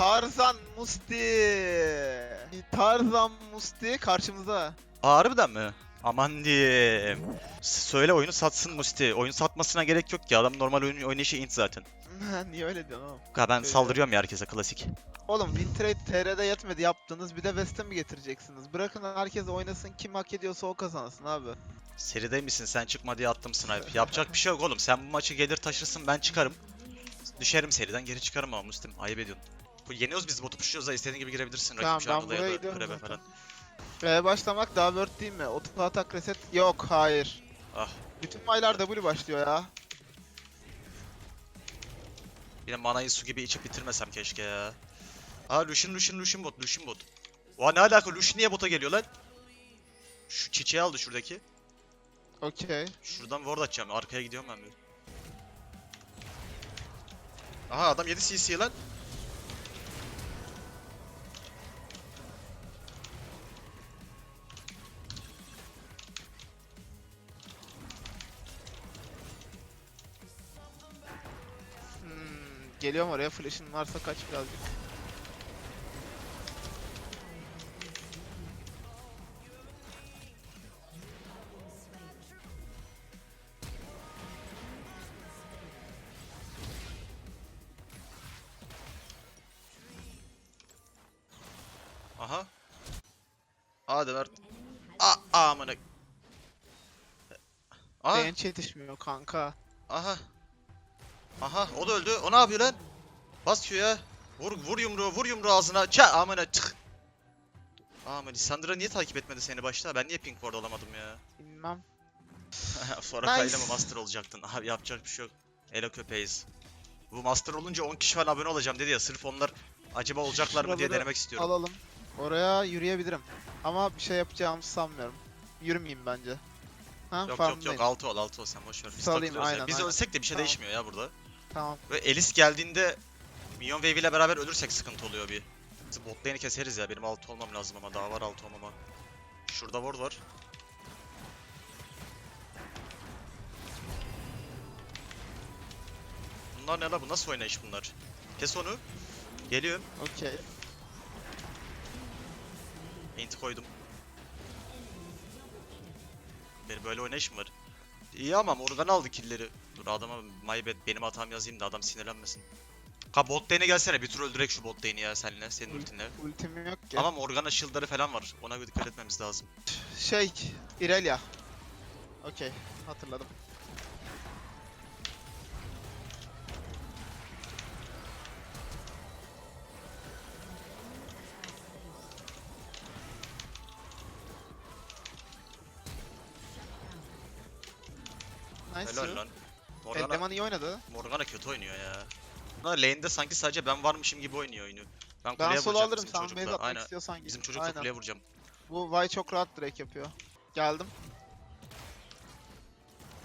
Tarzan Musti. Tarzan Musti karşımıza. Aa, harbiden mi? Aman diyeyim. Söyle oyunu satsın Musti. Oyun satmasına gerek yok ki. Adam normal oyun oynayışı int zaten. Niye öyle diyorsun oğlum? Ha, ben Öyle. saldırıyorum ya herkese klasik. Oğlum Wintrade TR'de yetmedi yaptınız bir de West'e mi getireceksiniz? Bırakın herkes oynasın kim hak ediyorsa o kazansın abi. Seride misin sen çıkma diye attım snipe. Yapacak bir şey yok oğlum. Sen bu maçı gelir taşırsın ben çıkarım. Düşerim seriden geri çıkarım ama Müslüm. Ayıp ediyorsun. Yeniyoruz biz botu pushuyoruz da istediğin gibi girebilirsin. Tamam, Rakip ben jungle'a buraya da gidiyorum zaten. falan. Ve başlamak daha word değil mi? Auto atak reset yok hayır. Ah. Bütün maylar W başlıyor ya. Yine manayı su gibi içip bitirmesem keşke ya. Aa Lucian Lucian Lucian bot Lucian bot. Oha ne alaka Lucian niye bota geliyor lan? Şu çiçeği aldı şuradaki. Okey. Şuradan ward atacağım. Arkaya gidiyorum ben bir. Aha adam 7 CC lan. Geliyorum oraya flash'ın varsa kaç birazcık. Aha. Hadi ver. Aa amına. Aha. Beğen yetişmiyor kanka. Aha. Aha o da öldü. O ne yapıyor lan? Bas Q'ya. Vur vur yumruğu vur yumruğu ağzına. Ça amına çık. Aman Lissandra niye takip etmedi seni başta? Ben niye pink ward alamadım ya? Bilmem. Sonra Nice. mı master olacaktın? Abi yapacak bir şey yok. Elo köpeğiz. Bu master olunca 10 kişi falan abone olacağım dedi ya. Sırf onlar acaba olacaklar mı diye Şuraları denemek istiyorum. Alalım. Oraya yürüyebilirim. Ama bir şey yapacağımı sanmıyorum. Yürümeyeyim bence. Ha, Yok yok farmdayım. yok altı ol altı ol sen boş ver. Biz Salayım, takılıyoruz ya. aynen, Biz aynen. ölsek de bir şey Tamam. değişmiyor ya burada. Tamam. Ve Elis geldiğinde Minyon Wave ile beraber ölürsek sıkıntı oluyor bir. Biz bot lane'i keseriz ya. Benim altı olmam lazım ama daha var altı olmama. Şurada ward var. Bunlar ne la bu? Nasıl oynayış bunlar? Kes onu. Geliyorum. Okey. Int koydum. Benim böyle oynayışım var. İyi ama Morgan aldı killleri. Dur adama my bad benim hatam yazayım da adam sinirlenmesin. Ha bot lane'e gelsene bir tur öldürek şu bot lane'i ya seninle senin ultinle. Ultim yok ki. Ama Morgana shield'ları falan var. Ona bir dikkat etmemiz lazım. Şey, Irelia. Okey, hatırladım. Nice. Helal lan. Morgana, iyi oynadı. Morgana kötü oynuyor ya. Bunlar lane'de sanki sadece ben varmışım gibi oynuyor oyunu. Ben kuleye Ben solo vuracağım alırım bizim sen base çocukla. atmak Aynen. istiyorsan git. Bizim çocukla Aynen. kuleye vuracağım. Bu Vay çok rahat direkt yapıyor. Geldim.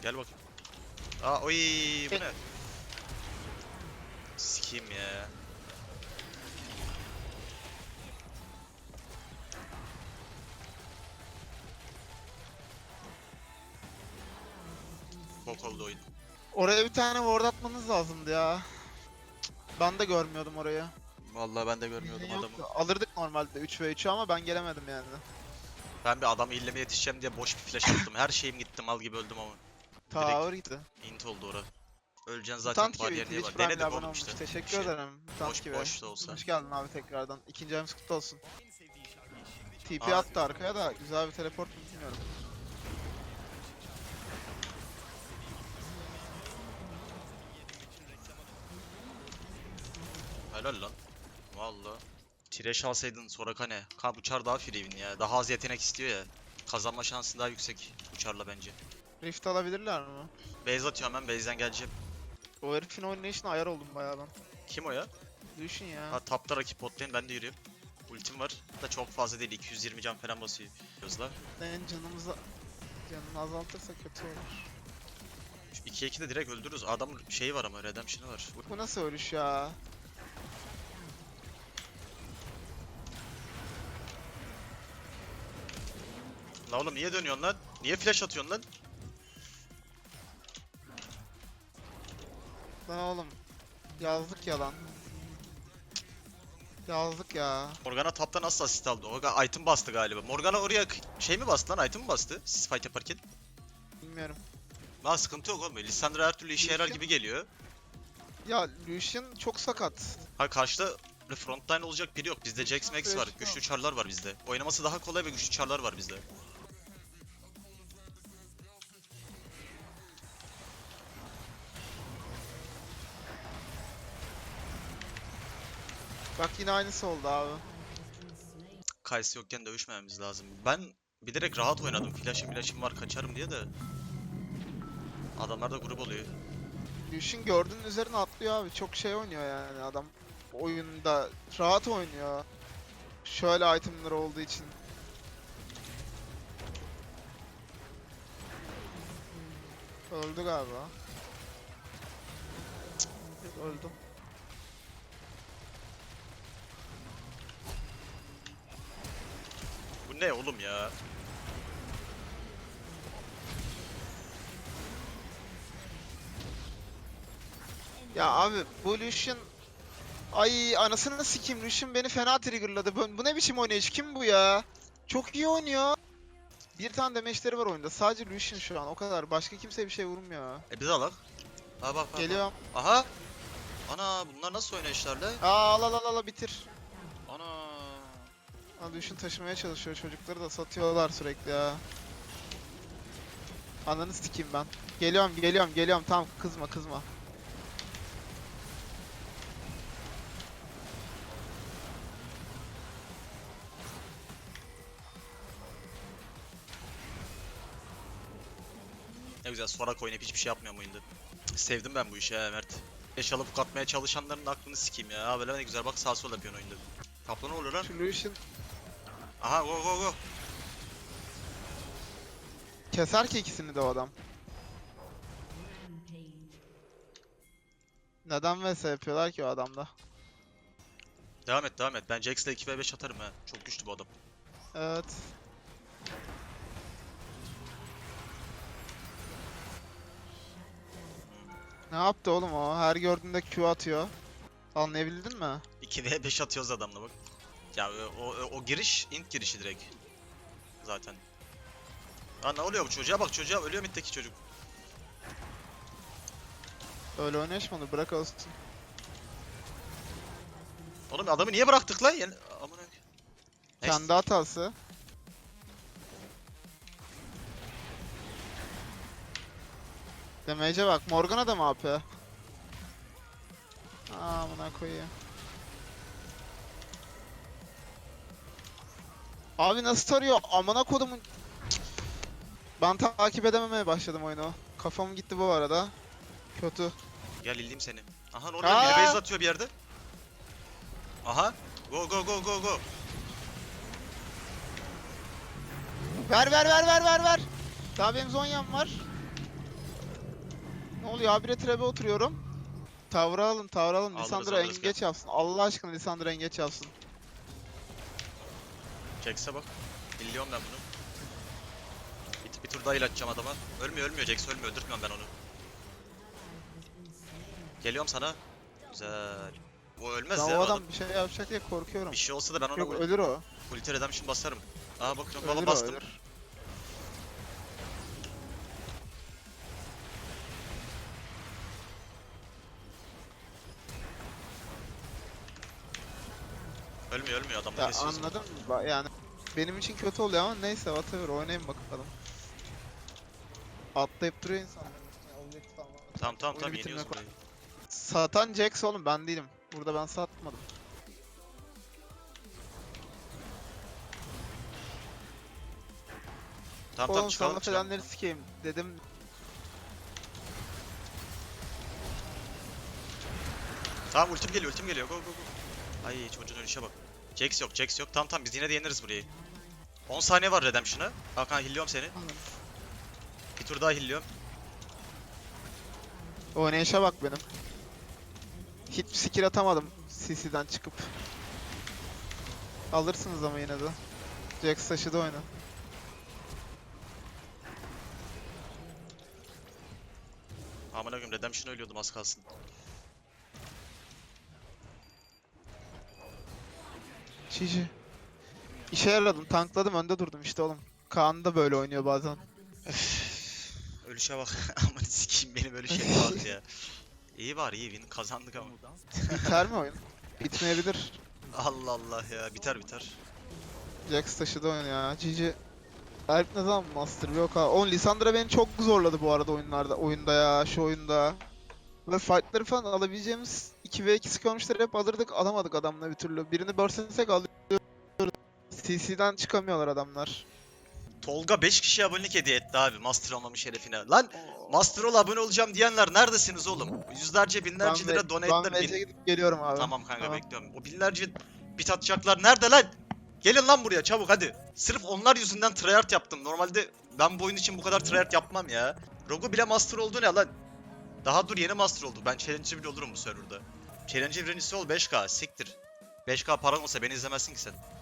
Gel bakayım. Aa oy bu ne? Sikeyim ya. Bok oldu oyun. Oraya bir tane ward atmanız lazımdı ya. Ben de görmüyordum orayı. Vallahi ben de görmüyordum Yoktu. adamı. Alırdık normalde 3 ve 3'ü ama ben gelemedim yani. Ben bir adamı illeme yetişeceğim diye boş bir flash attım. Her şeyim gitti mal gibi öldüm ama. Tower gitti. Int oldu ora. Öleceksin zaten Mutant bariyer Twitch var? Denedik oğlum işte. Teşekkür şey. ederim. Mutant Boş gibi. boş da olsa. Hoş geldin abi tekrardan. İkinci ayımız kutlu olsun. TP attı arkaya da güzel bir teleport mu bilmiyorum. Helal lan. Valla. Tireş alsaydın Soraka ne? Kan uçar daha free win ya. Daha az yetenek istiyor ya. Kazanma şansı daha yüksek uçarla bence. Rift alabilirler mi? Base atıyorum ben. Base'den geleceğim. O herifin oynayışına ayar oldum bayağı ben. Kim o ya? Düşün ya. Ha tapta rakip bot lane ben de yürüyorum. Ultim var. Da çok fazla değil. 220 can falan basıyor. Hızla. En canımızı canını azaltırsa kötü olur. Şu 2'ye 2 de direkt öldürürüz. Adamın şeyi var ama redemption'ı var. Bu nasıl ölüş ya? La oğlum niye dönüyorsun lan? Niye flash atıyorsun lan? Lan oğlum. Yazdık yalan. Yazdık ya. Morgana taptan nasıl asist aldı? Ga- item bastı galiba. Morgana oraya şey mi bastı lan? Item mi bastı? Siz fight yaparken. Bilmiyorum. Lan sıkıntı yok oğlum. Lissandra her türlü işe yarar Lucian- gibi geliyor. Ya Lucian çok sakat. Ha karşıda frontline olacak biri yok. Bizde Jax Max var. Güçlü charlar var bizde. Oynaması daha kolay ve güçlü charlar var bizde. Bak yine aynısı oldu abi. Kayısı yokken dövüşmememiz lazım. Ben bilerek rahat oynadım. Flash'ım flash'ım var kaçarım diye de. Adamlar da grup oluyor. Lucian gördüğün üzerine atlıyor abi. Çok şey oynuyor yani adam. Oyunda rahat oynuyor. Şöyle itemleri olduğu için. Öldü galiba. Cık, Bu ne oğlum ya? Ya abi bu Lucian Ay anasını sikeyim Lucian beni fena triggerladı. Bu, bu ne biçim oynayış? Kim bu ya? Çok iyi oynuyor. Bir tane damage'leri var oyunda. Sadece Lucian şu an o kadar. Başka kimse bir şey vurmuyor. E biz alak. Ha bak bak. bak. Geliyorum. Aha. Ana bunlar nasıl oynayışlar lan? Aa al al al al bitir. Ana. Lucian taşımaya çalışıyor. Çocukları da satıyorlar sürekli ya. Ananı sikeyim ben. Geliyorum geliyorum geliyorum. Tamam kızma kızma. Ne güzel sorak oynayıp hiçbir şey yapmıyor oyunda. Sevdim ben bu işi ha Mert. Eş alıp katmaya çalışanların aklını sikeyim ya. Böyle ne güzel bak sağ sol yapıyorsun oyunda. Kaplan oluyor lan? Şu Lucian Aha go go go. keser ki ikisini de o adam. Neden vs yapıyorlar ki o adamda? Devam et devam et. Ben Jax'la 2v5 atarım ha. Çok güçlü bu adam. Evet. Ne yaptı oğlum o? Her gördüğünde Q atıyor. Anlayabildin mi? 2v5 atıyoruz adamla bak. Ya o, o, o giriş int girişi direkt. Zaten. Ha ne oluyor bu çocuğa bak çocuğa ölüyor middeki çocuk. Öyle oynayışmadı bırak olsun. Oğlum adamı niye bıraktık lan? Yani, amına. Neyse. Kendi hatası. Damage'e bak. Morgana da mı AP? Amına koyayım. Abi nasıl tarıyor? Amına kodumun. Ben takip edememeye başladım oyunu. Kafam gitti bu arada. Kötü. Gel ildim seni. Aha oluyor? Aa! Biri base atıyor bir yerde. Aha. Go go go go go. Ver ver ver ver ver ver. Daha benim Zonya'm var. Ne oluyor? Habire trebe oturuyorum. Tavra alın, tavra alın. Lisandra alırız, engeç yapsın. Allah aşkına Lisandra engeç yapsın. Jax'e bak. İlliyorum ben bunu. Bir, bir tur daha ilatacağım adama. Ölmüyor ölmüyor Jax ölmüyor. Öldürtmüyorum ben onu. Geliyorum sana. Güzel. O ölmez ya. o adam- bir şey yapacak diye korkuyorum. Bir şey olsa da ben ona Yok ölür o. ulti redemption basarım. Aa bakıyorum Ölür baba o, bastım. ölür. Ölmüyor ölmüyor adamlar Ya mı? Ba- Yani benim için kötü oluyor ama neyse whatever oynayın bakalım. Atlayıp duruyor insanlar. üstüne, objektif almak. Tamam tamam Oyunu tamam bitirmek yeniyoruz burayı. Satan Jax oğlum ben değilim. Burada ben satmadım. Tamam tamam Oğlum çıkalım sana çıkalım. falanları sikeyim dedim. Tamam ultim geliyor ultim geliyor go go go. Ay çocuğun ölüşe bak. Jax yok Jax yok. Tamam tamam biz yine de yeniriz burayı. 10 saniye var redemption'a. Hakan hilliyorum seni. Bir tur daha hilliyorum. Oynayışa bak benim. Hiç skill atamadım CC'den çıkıp. Alırsınız ama yine de. Jax taşıdı oyunu. Aman koyayım redemption ölüyordum az kalsın. GG. İşe yaradım. Tankladım. Önde durdum işte oğlum. Kaan da böyle oynuyor bazen. Ölüşe bak. Aman sikeyim beni böyle şey bak ya. İyi var iyi win kazandık ama. Biter mi oyun? Bitmeyebilir. Allah Allah ya biter biter. Jax taşıdı oyunu ya. GG. Alp ne zaman master yok ha. Oğlum Lissandra beni çok zorladı bu arada oyunlarda. Oyunda ya şu oyunda. Ve fightları falan alabileceğimiz 2v2 skirmishleri hep alırdık alamadık adamla bir türlü. Birini burst'ensek alıyoruz. CC'den çıkamıyorlar adamlar. Tolga 5 kişiye abonelik hediye etti abi master olmamış şerefine. Lan master ol abone olacağım diyenler neredesiniz oğlum? Yüzlerce binlerce Ben lira donate'ler Ben bin... Gidip geliyorum abi. Tamam kanka Tamam. bekliyorum. O binlerce bit atacaklar nerede lan? Gelin lan buraya çabuk hadi. Sırf onlar yüzünden tryhard yaptım. Normalde ben bu oyun için bu kadar tryhard yapmam ya. Rogu bile master oldu ne lan? Daha dur yeni master oldu. Ben challenger bile olurum bu serverda. Challenger birincisi ol 5k siktir. 5k paran olsa beni izlemezsin ki sen.